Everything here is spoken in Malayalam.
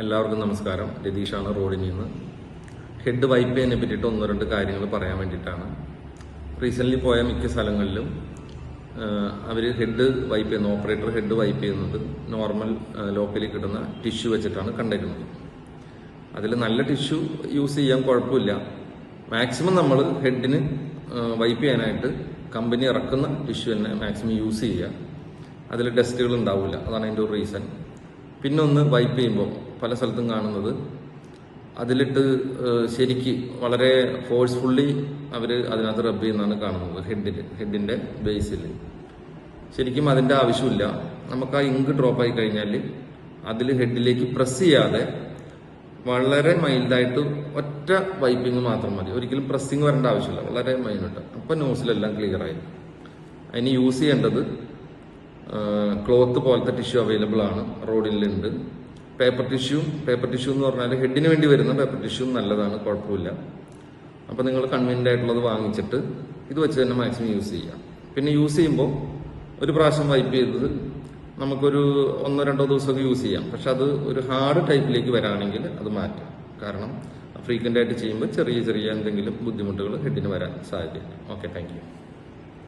എല്ലാവർക്കും നമസ്കാരം. രതീഷാണ് റോഡിൽ നിന്ന്. ഹെഡ് വൈപ്പ് ചെയ്യുന്നതിനെ പറ്റിയിട്ട് ഒന്ന് രണ്ട് കാര്യങ്ങൾ പറയാൻ വേണ്ടിയിട്ടാണ്. റീസെന്റ്ലി പോയ മിക്ക സ്ഥലങ്ങളിലും അവർ ഹെഡ് വൈപ്പ് ചെയ്യുന്ന. ഓപ്പറേറ്റർ ഹെഡ് വൈപ്പ് ചെയ്യുന്നത് നോർമൽ ലോക്കലിൽ കിട്ടുന്ന ടിഷ്യൂ വെച്ചിട്ടാണ് കണ്ടിരുന്നത് അതിൽ നല്ല ടിഷ്യൂ യൂസ് ചെയ്യാൻ കുഴപ്പമില്ല. മാക്സിമം നമ്മൾ ഹെഡിന് വൈപ്പ് ചെയ്യാനായിട്ട് കമ്പനി ഇറക്കുന്ന ടിഷ്യൂ തന്നെ മാക്സിമം യൂസ് ചെയ്യുക. അതിൽ ടെസ്റ്റുകൾ ഉണ്ടാവില്ല. അതാണ് അതിന്റെ ഒരു റീസൺ. പിന്നെ ഒന്ന് വൈപ്പ് ചെയ്യുമ്പോൾ പല സ്ഥലത്തും കാണുന്നത്. അതിലിട്ട് ശരിക്ക് വളരെ ഫോഴ്സ്ഫുള്ളി അവർ അതിനകത്ത് റബ്ബ് ചെയ്യുന്നതാണ് കാണുന്നത് ഹെഡിൽ ഹെഡിന്റെ ബേസിൽ ശരിക്കും അതിന്റെ ആവശ്യമില്ല. നമുക്ക് ആ ഇങ്ക് ഡ്രോപ്പ് ആയി കഴിഞ്ഞാൽ അതിൽ ഹെഡിലേക്ക് പ്രസ് ചെയ്യാതെ വളരെ മൈൽഡായിട്ട് ഒറ്റ വൈപ്പിംഗ് മാത്രം മതി. ഒരിക്കലും പ്രസ്സിങ് വരേണ്ട ആവശ്യമില്ല. വളരെ മൈനോട്ട് അപ്പം നോസിലെല്ലാം ക്ലിയറായി അതിന് യൂസ് ചെയ്യേണ്ടത് ക്ലോത്ത് പോലത്തെ ടിഷ്യൂ അവൈലബിൾ ആണ്. റോഡിലുണ്ട്. പേപ്പർ ടിഷ്യൂ പേപ്പർ ടിഷ്യൂ എന്ന് പറഞ്ഞാൽ ഹെഡിന് വേണ്ടി വരുന്ന പേപ്പർ ടിഷ്യൂ നല്ലതാണ് കുഴപ്പമില്ല. അപ്പോൾ നിങ്ങൾ കൺവീനിയന്റ് ആയിട്ടുള്ളത് വാങ്ങിച്ചിട്ട് ഇത് വെച്ച് തന്നെ മാക്സിമം യൂസ് ചെയ്യാം. പിന്നെ യൂസ് ചെയ്യുമ്പോൾ ഒരു പ്രാവശ്യം വൈപ്പ് ചെയ്തത് നമുക്കൊരു ഒന്നോ രണ്ടോ ദിവസമൊക്കെ യൂസ് ചെയ്യാം. പക്ഷെ അത് ഒരു ഹാർഡ് ടൈപ്പിലേക്ക് വരാണെങ്കിൽ അത് മാറ്റാം. കാരണം ഫ്രീക്വന്റ് ആയിട്ട് ചെയ്യുമ്പോൾ ചെറിയ ചെറിയ എന്തെങ്കിലും ബുദ്ധിമുട്ടുകൾ ഹെഡിന് വരാൻ സാധ്യതയുണ്ട്. Okay thank